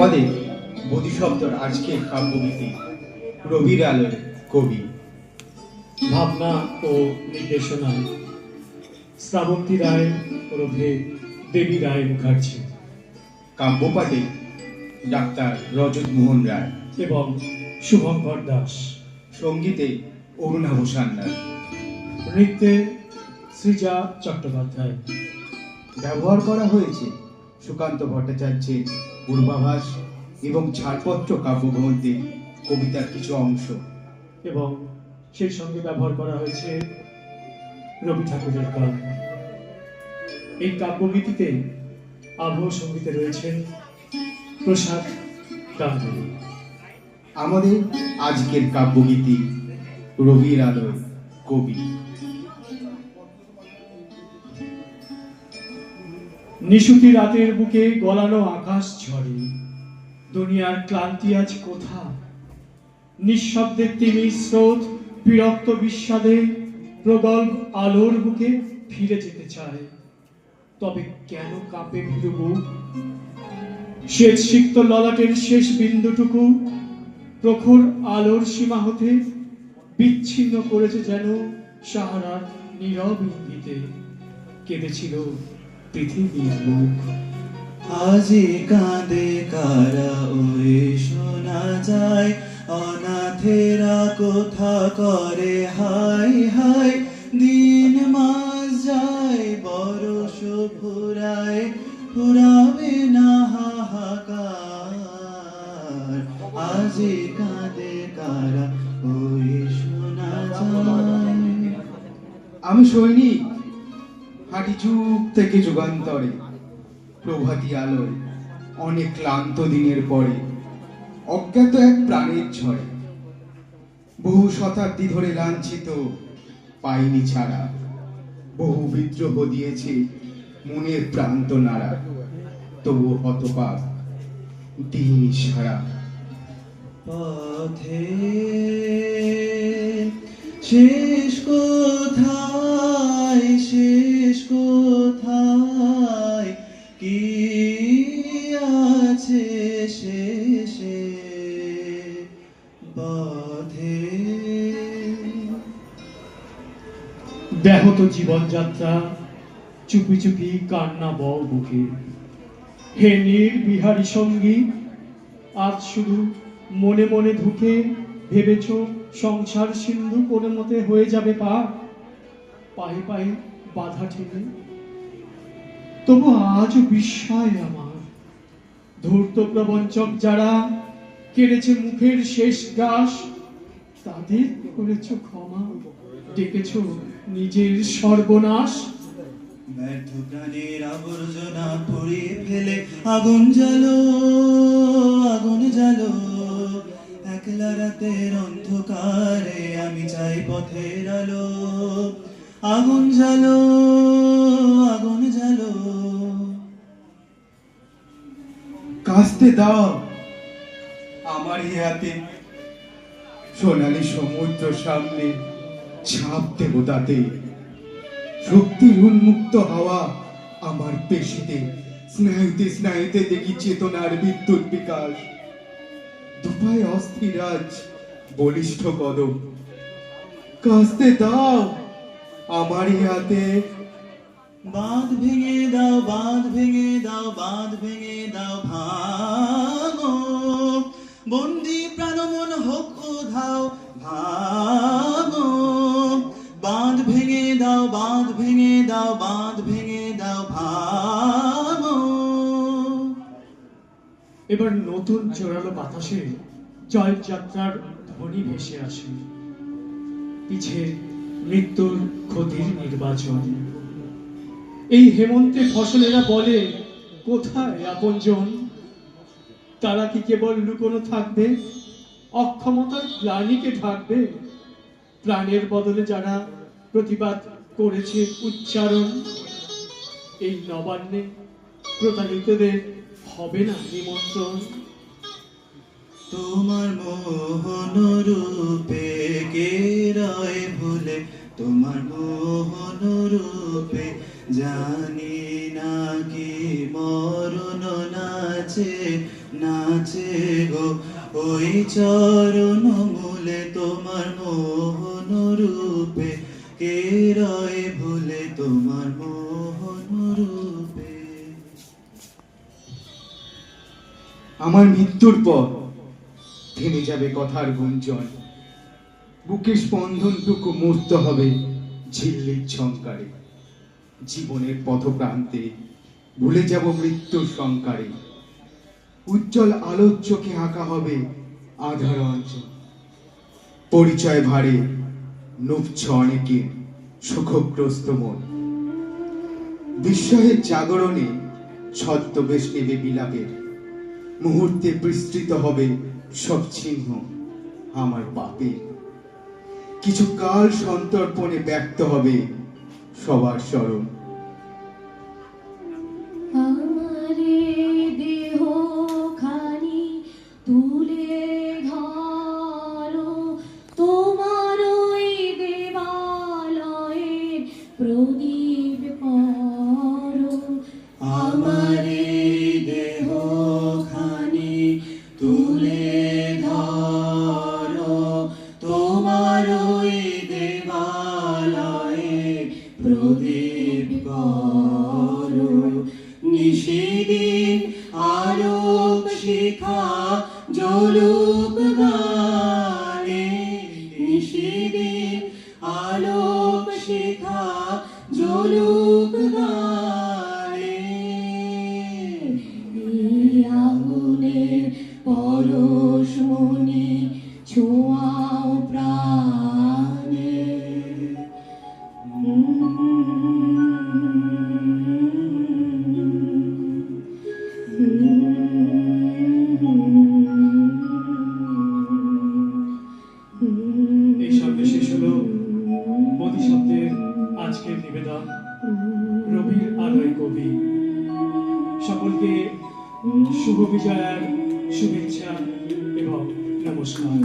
আমাদের বোধিশব্দর আজকে কাব্যগীতি রবির আলোর কবি। ভাবনা ও নির্দেশনায় শ্রাবন্তী রায় ওরফে দেবী রায় মুখার্জি। কাব্যপাঠে ডাক্তার রজত মোহন রায়। এবং শুভঙ্কর দাস। সঙ্গীতে অরুণাভ সান্যাল নৃত্যে সৃজা চট্টোপাধ্যায়। ব্যবহার করা হয়েছে সুকান্ত ভট্টাচার্যের পূর্বাভাস এবং ছাড়পত্র কাব্যগ্রন্থে কবিতার কিছু অংশ। এবং সেই সঙ্গে ব্যবহার করা হয়েছে রবি ঠাকুরের গান। এই কাব্যগীতিতে আবহ সঙ্গীতে রয়েছেন প্রসাদ গাঙ্গুলি। আমাদের আজকের কাব্যগীতি রবির আলোর কবি। নিশুতি রাতের বুকে গলানো আকাশ ঝরে দুনিয়ার ক্লান্তি আজ কোথা নিঃশব্দে তিমি স্রোত বিরক্ত বিস্বাদে প্রগল্ভ আলোর বুকে ফিরে যেতে চায়। তবে কেন কাঁপে ভীরু বুক? শ্বেত সিক্ত ললাটের শেষ বিন্দুটুকু প্রখর আলোর সীমা হতে বিচ্ছিন্ন করেছে যেন সাহারার নীরব ইঙ্গিতে। কেঁদেছিল পৃথিবীর মুখ। আজি কাঁদে কারা ওরে শোনা যায়? অনাথেরা কোথা করে? হাই হাই, দিন মাস যায় বরষ ফুরায়, ফুরাবে না হাহাকার। আজি কাঁদে কারা ওরে শোনা যায়? আমি সৈনিক। হাঁটি যুগ থেকে যুগান্তরে, প্রভাতী আলোয়, অনেক ক্লান্ত দিনের পরে, অজ্ঞাত এক প্রাণের ঝড়ে, বহু শতাব্দী ধরে লাঞ্ছিত, পাইনি ছাড়া, বহু বিদ্রোহ দিয়েছে মনের প্রান্ত নাড়া তবু হতপাক দিন সারা। পথে শেষ কোথায় শেষ কোথায়? কি আছে শেষে? পথে ব্যাহত জীবনযাত্রা। চুপি চুপি কান্না বও বুকে। হে নীর বিহারী সঙ্গী, আজ শুধু মনে মনে ঢুকে ভেবেছ সংসার সিন্ধু কোনো মতে হয়ে যাবে পার পায়ে পায়ে বাধা ঠেলে। তবু আজ বিস্ময় আমার। ধূর্ত প্রবঞ্চক যারা কেড়েছে মুখের শেষ গ্রাস, তাদের করেছ ক্ষমা। ডেকেছ নিজের সর্বনাশ। ব্যর্থ প্রাণের আবর্জনা পুড়িয়ে ফেলে। আগুন জ্বালো আগুন জ্বালো। একলা রাতের অন্ধকারে আমি চাই পথের আলো। আগুন জ্বালো আগুন জ্বালো। কাস্তে দাও আমার হাতে। সোনালী সমুদ্র সামনে ছাপ দেব তাতে। শক্তির উন্মুক্ত হাওয়া আমার পেশিতে। স্নায়ুতে স্নায়ুতে দেখি চেতনার বিদ্যুৎ বিকাশ। দুপায় অস্থির আজ বলিষ্ঠ কদম। কাস্তে দাও আমার হাতে বাঁধ ভেঙে দাও বাঁধ ভেঙে দাও বাঁধ ভেঙে দাও ভাঙো। বন্দি প্রাণমন হোক উধাও ভাঙো। বাঁধ ভেঙে দাও বাঁধ ভেঙে দাও বাঁধ ভেঙে দাও ভাঙো। এবার নতুন জোরালো বাতাসে জয়যাত্রার ধ্বনি ভেসে আসে। পিছে মৃত্যুর ক্ষতির নির্বাচন। এই হেমন্তে ফসলেরা বলে, কোথায় আপনজন? তারা কি কেবল লুকোনো থাকবে? অক্ষমতার গ্লানিকে ঢাকবে? প্রাণের বদলে যারা প্রতিবাদ করেছে উচ্চারণ, এই নবান্নে প্রতারিতদের হবে না নিমন্ত্রণ? তোমার মোহন রূপে তোমার মোহন রূপে জানি না কি মরণ নাচে নাচে গো। ওই চরণ মূলে তোমার মোহন রূপে কে রয় ভুলে তোমার মোহন রূপে আমার মৃত্যুর পর থেমে যাবে কথার গুঞ্জন। বুকের স্পন্দনটুকু মূর্ত হবে ঝিল্লির ঝঙ্কারে। জীবনের পথপ্রান্তে ভুলে যাব মৃত্যুর সংকারে। উজ্জ্বল আলোর চোখে আঁকা হবে আধার অঞ্চল। পরিচয় ভারে নুপছ অনেকের সুখগ্রস্ত মন। বিস্ময়ের জাগরণে ছদ্মবেশ নেবে বিলাপের। মুহূর্তে বিস্তৃত হবে সব চিহ্ন আমার পাপে কিছু কাল সন্তর্পণে ব্যক্ত হবে সবার স্মরণ। আলোক শিখা জলুক গানে কবি। সকলকে শুভ বিজয়ার শুভেচ্ছা এবং নমস্কার।